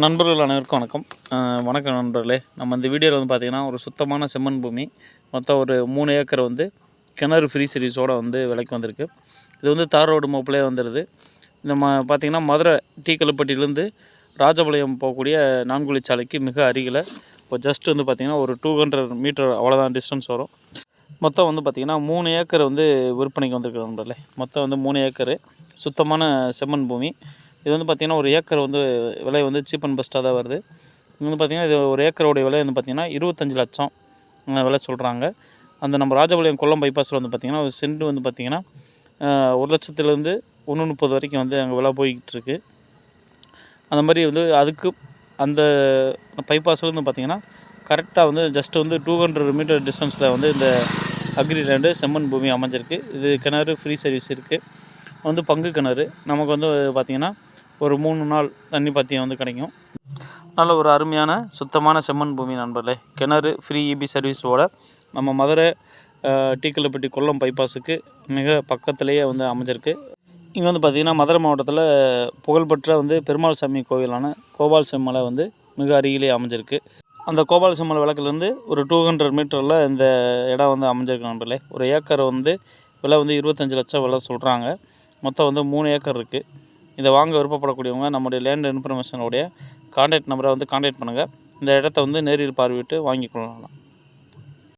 நண்பர்கள் அனைவருக்கும் வணக்கம். வணக்கம் நண்பர்களே. நம்ம இந்த வீடியோவில் வந்து பார்த்திங்கன்னா ஒரு சுத்தமான செம்மண் பூமி. மொத்தம் ஒரு மூணு ஏக்கர் வந்து கிணறு ஃப்ரீ சர்வீஸோடு வந்து விலைக்கு வந்திருக்கு. இது வந்து தார் ரோடு மோப்பிலே வந்துடுது நம்ம பார்த்திங்கன்னா மதுரை டீ கல்லுப்பட்டியிலேருந்து ராஜபாளையம் போகக்கூடிய நான்குழிச்சாலைக்கு மிக அருகில் இப்போ ஜஸ்ட் வந்து பார்த்திங்கன்னா ஒரு டூ ஹண்ட்ரட் மீட்டர் அவ்வளோதான் டிஸ்டன்ஸ் வரும். மொத்தம் வந்து பார்த்திங்கன்னா மூணு ஏக்கர் வந்து விற்பனைக்கு வந்திருக்கு நண்பர்களே. மொத்தம் வந்து மூணு ஏக்கரு. சுத்தமான செம்மண் பூமி. இது வந்து பார்த்திங்கன்னா ஒரு ஏக்கர் வந்து விலை வந்து சீப் அண்ட் பெஸ்ட்டாக தான் வருது. இது வந்து பார்த்திங்கன்னா இது ஒரு ஏக்கரோடைய விலை வந்து பார்த்திங்கன்னா இருபத்தஞ்சி லட்சம் விலை சொல்கிறாங்க அந்த நம்ம ராஜபாளையம் கொல்லம் பைபாஸில் வந்து பார்த்திங்கன்னா ஒரு சென்ட் வந்து பார்த்திங்கன்னா ஒரு லட்சத்துலேருந்து ஒன்று முப்பது வரைக்கும் வந்து அங்கே விலை போய்கிட்டு இருக்குது அந்த மாதிரி வந்து அதுக்கு அந்த பைபாஸ்லேருந்து பார்த்திங்கன்னா கரெக்டாக வந்து ஜஸ்ட் வந்து டூ ஹண்ட்ரட் மீட்டர் டிஸ்டன்ஸில் வந்து இந்த அக்ரி லேண்டு செம்மண் பூமி அமைஞ்சிருக்கு. இது கிணறு ஃப்ரீ சர்வீஸ் இருக்குது வந்து பங்கு கிணறு. நமக்கு வந்து பார்த்திங்கன்னா ஒரு மூணு நாள் தண்ணி பாத்தியம் வந்து கிடைக்கும். நல்ல ஒரு அருமையான சுத்தமான செம்மண் பூமி நண்பர்களே. கிணறு ஃப்ரீ இபி சர்வீஸோட நம்ம மதுரை டீக்கலப்பட்டி கொல்லம் பைபாஸுக்கு மிக பக்கத்துலேயே வந்து அமைஞ்சிருக்கு. இங்கே வந்து பார்த்திங்கன்னா மதுரை மாவட்டத்தில் புகழ்பெற்ற வந்து பெருமாள் சாமி கோவிலான கோபால் செம்மலை வந்து மிக அருகிலே அமைஞ்சிருக்கு. அந்த கோபால் செம்மல் விளக்குலேருந்து ஒரு டூ ஹண்ட்ரட் மீட்டரில் இந்த இடம் வந்து அமைஞ்சிருக்கு நண்பர்களே. ஒரு ஏக்கர் வந்து விலை வந்து இருபத்தஞ்சி லட்சம் விலை சொல்கிறாங்க மொத்தம் வந்து மூணு ஏக்கர் இருக்குது இதை வாங்க விருப்பப்படக்கூடியவங்க நம்முடைய லேண்ட் இன்ஃபர்மேஷனுடைய கான்டாக்ட் நம்பரை வந்து கான்டாக்ட் பண்ணுங்கள் இந்த இடத்த வந்து நேரில் பார்வையிட்டு வாங்கிக் கொள்ளலாம்.